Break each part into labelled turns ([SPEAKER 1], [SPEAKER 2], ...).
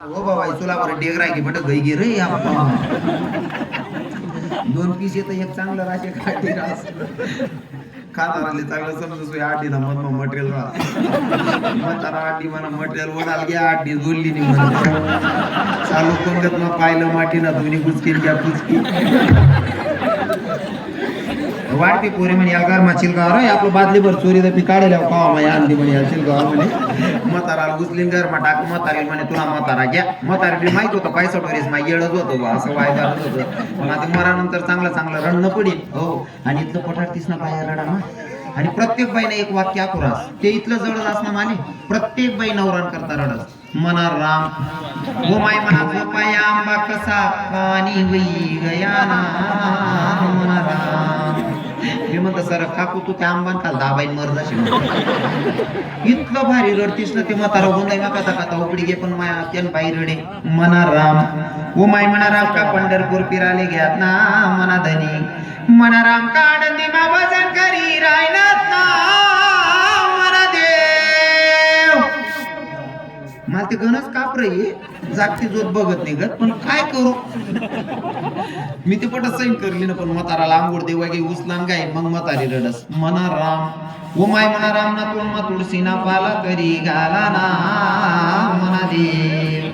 [SPEAKER 1] हो बाबा तुला बरं डेगरा की बट गई गे रे अप्पा दोन पीस येतं एक चांगलं राशे काठी रास खाणाराले चांगलं समजू सोय आठीला मग मग मटेरियल राहा म्हातारा आठी म्हणा मटेरियल ओढाल घ्या आठी बोलली नाही म्हणा. चालू कोणत्यात मग पाहिलं माटी ना दोन्ही कुचकी घ्या कुचकी वाढती पोरी म्हणे या गार माछील गाव रे आपलं बादली भर चोरी मी काढेल कावा माया आणली म्हणे यातील गाव म्हणे. म्हातारा उचलीन घर मग टाक म्हातारी म्हणे तुला म्हातारा घ्या. म्हातारी माहीत होतं पैसा टोरीस मा येळच होतो असं वायदा होतं. मग आता मरानंतर चांगलं चांगलं रडणं पडेल हो. आणि इथलं पठार ना बाहेर रडा ना. आणि प्रत्येक बाईने एक वाक्य अपुरास. ते इथलं जडत असणं माने. प्रत्येक बाई नवरान करता रडस. मना राम. हो माय मना झोपाया आंबा कसा पाणी वई गया ना. मी सर काकू तू त्या आंबान काल दाबाई मर जाशील. इतकं भारी रडतीस ना ते म्हातारा. हो, गोंदाई ना कथा कथा उकडी घे पण माया अत्यन बाई रडे मना राम. ओ माय म्हणा राम का पंढरपूर फिराले घ्यात ना मना धनी? मना राम काडंदी मा भजन करी रायनात ना मना देव. मला ते गणच का रे जागती जोत बघत नाही गत पण काय करू? मी ते पट सैन करली ना पण मताराला आंघोळ देवा गे उचलान गाय मग म्हातारी रडस. मना राम ओ माय मना राम ना तुम मा तुळशी ना पाला करी घाला ना मना देव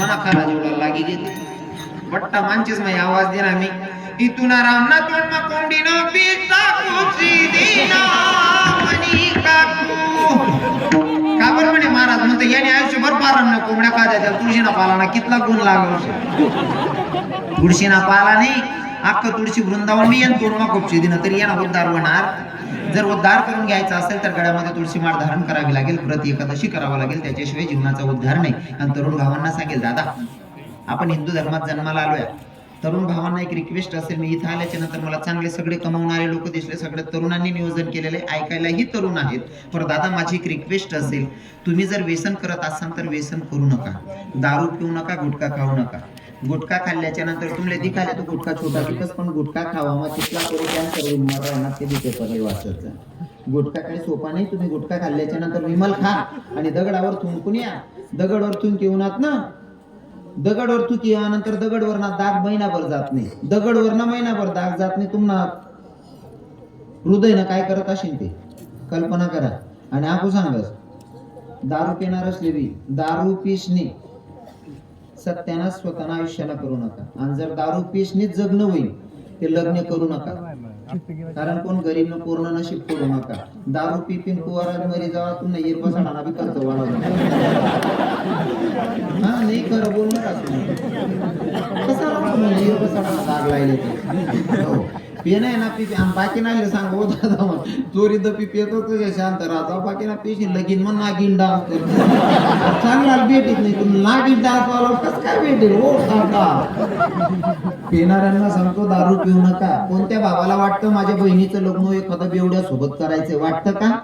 [SPEAKER 1] मना खरा जेवढा लागी घेते पट्टा मानचीच माही आवाज देना मी. इथून राम ना तुम मा कोंडी ना पिता कुची दिना मनी काकू. का बरं म्हणे महाराज म्हणतो याने आयुष्य पारण कोंबड्या का द्या तुळशीना पालाना. कितला गुण लागलो तुळशीना पाला नाही अख्खं तुळशी वृंदावन मी येईन तोडमा दिन तरी यांना उद्धार होणार. जर उद्धार करून घ्यायचा असेल तर गळ्यामध्ये तुळशी माळ धारण करावी लागेल प्रति एकादशी करावं लागेल त्याच्याशिवाय जीवनाचा उद्धार नाही. आणि तरुण भावांना सांगेल दादा आपण हिंदू धर्मात जन्माला आलोय. तरुण भावांना एक रिक्वेस्ट असेल मी इथं आल्याच्यानंतर मला चांगले सगळे कमावणारे लोक दिसले सगळे तरुणांनी नियोजन केलेले ऐकायलाही तरुण आहेत. पण दादा माझी एक रिक्वेस्ट असेल तुम्ही जर व्यसन करत असाल तर व्यसन करू नका. दारू पिऊ नका गुटखा खाऊ नका. गुटखा खाल्ल्याच्या नंतर तुमले दिखाले तो गुटखा छोटा तिथंच पण गुटखा खावा मग तिथला करू कॅन्सर होईल राहणार ते दिसे पडले वाचायचं गुटखा काही सोपा नाही तुम्ही गुटखा खाल्ल्याच्या नंतर विमल खा आणि दगडावर थुंकून या. दगडावर थुंक येऊनात ना. दगडवर तुकी किंवा नंतर दगडवर ना दाग महिनाभर जात नाही. दगडवर ना महिनाभर दाग जात नाही तुम्हाला हृदय ना काय करत असेल ते? कल्पना करा. आणि आपण सांगस दारू पिणार असले बी दारू पिशने सत्याना स्वतःना आयुष्याला करू नका. आणि जर दारू पिसणेच जगणं होईल ते लग्न करू नका. कारण कोण गरीब न पूर्ण नशीब करू नका. दारू पिपिन कुवारा मरी जावा तुम्ही येर बसाडा बी खर्च वाढवला हा नाही खरं बोल. का आहे. ना पी आम बाकी नाही सांगू दादा मग चोरी तर पी येतो तुझ्या शांत राहता बाकी ना पेशी लगीन मग नागिन डान्स करतो चांगला भेटीत नाही तुम्ही नागिन डान्स वाला कस काय भेटेल हो सांगा पिणाऱ्यांना सांगतो दारू पिऊ नका कोणत्या भावाला वाटतं माझ्या बहिणीचं लग्न एखाद्या बेवड्या सोबत करायचंय वाटतं का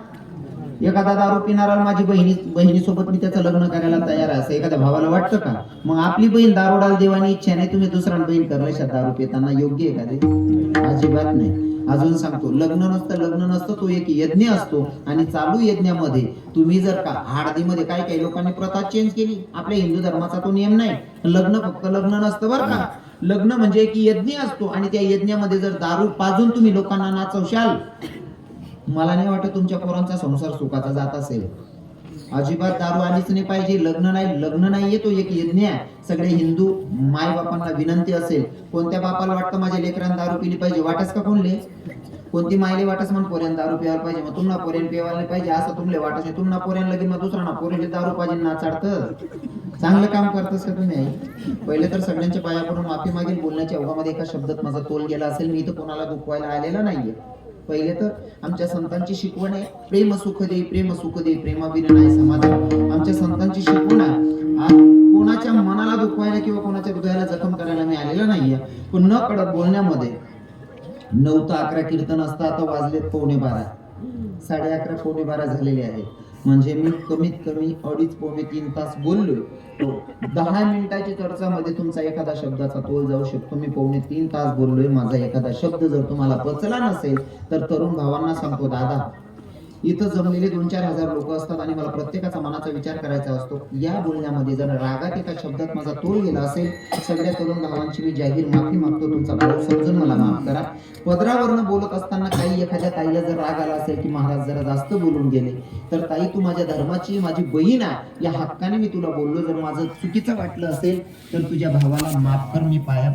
[SPEAKER 1] एखादा दारू पिणारा माझी बहिणी बहिणीसोबत मी त्याचं लग्न करायला तयार आहे असं एखाद्या भावाला वाटतं का? मग आपली बहीण दारोडाला देवानी इच्छा नाही तुम्ही दुसरा बहीण करायच्या दारू पिताना योग्य आहे का ते? अजिबात नाही. अजून सांगतो लग्न नसतं लग्न नसतं तो एक यज्ञ असतो आणि चालू यज्ञामध्ये तुम्ही जर का हळदीमध्ये काही काही लोकांनी प्रथा चेंज केली आपल्या हिंदू धर्माचा तो नियम नाही. लग्न फक्त लग्न नसतं बरं का. लग्न म्हणजे एक यज्ञ असतो आणि त्या यज्ञामध्ये जर दारू पाजून तुम्ही लोकांना नाचवशाल मला नाही वाटत तुमच्या पोरांचा संसार सुखाचा जात असेल. अजिबात दारू आलीच नाही पाहिजे लग्न नाही लग्न नाहीये तो एक यज्ञ आहे. सगळे हिंदू माय बापांना विनंती असेल कोणत्या बापाला वाटतं माझ्या लेकरांना दारू पिली पाहिजे वाटस का कोणले? कोणती मायले वाटस म्हणून पोऱ्यान दारू प्यायला पाहिजे मग तुम्हाला पोऱ्यान प्यायला पाहिजे असं तुमले वाटस नाही तुम्हाला पोऱ्यान लगेच मग दुसरा ना पोरीले दारू पाहिजे ना चाडत चांगलं काम करतस का तुम्ही पहिले तर सगळ्यांच्या पाया माफी मागील बोलण्याच्या ओघामध्ये एका शब्दात माझा तोल गेला असेल मी इथं कोणाला दुखवायला आलेला नाहीये. पहिले तर आमच्या संतांची शिकवण आहे. प्रेम सुख दे प्रेम सुख दे प्रेमाविन नाही समाधान. आमच्या संतांची शिकवण आहे. कोणाच्या मनाला दुखवायला किंवा कोणाच्या हृदयाला जखम करायला मी आलेला नाहीये. पण न कळत बोलण्यामध्ये नऊ तर अकरा कीर्तन असतं आता वाजलेत पावणे बारा. साडे अकरा पावणे बारा झालेले आहेत. म्हणजे मी कमीत कमी अडीच पावणे तीन तास बोललोय. तो दहा मिनिटाची चर्चामध्ये तुमचा एखादा शब्दाचा तोल जाऊ शकतो. मी पावणे तीन तास बोललोय. माझा एखादा शब्द जर तुम्हाला पचला नसेल तर तरुण भावांना सांगतो दादा
[SPEAKER 2] इथं जमलेले दोन चार हजार लोक असतात आणि मला प्रत्येकाचा मनाचा विचार करायचा असतो या बोलण्यामध्ये जर रागात एका शब्दात माझा तोल गेला असेल सगळ्या तरुण भावांची मी जाहीर माफी मागतो तुमचा भाऊ समजून मला माफ करा. पदरावरनं बोलत असताना काही एखाद्या ताईला जर राग आला असेल की महाराज जरा जास्त बोलून गेले तर ताई तू माझ्या धर्माची माझी बहीण आहे या हक्काने मी तुला बोललो जर माझं चुकीचं वाटलं असेल तर तुझ्या भावाला माफ कर मी पाया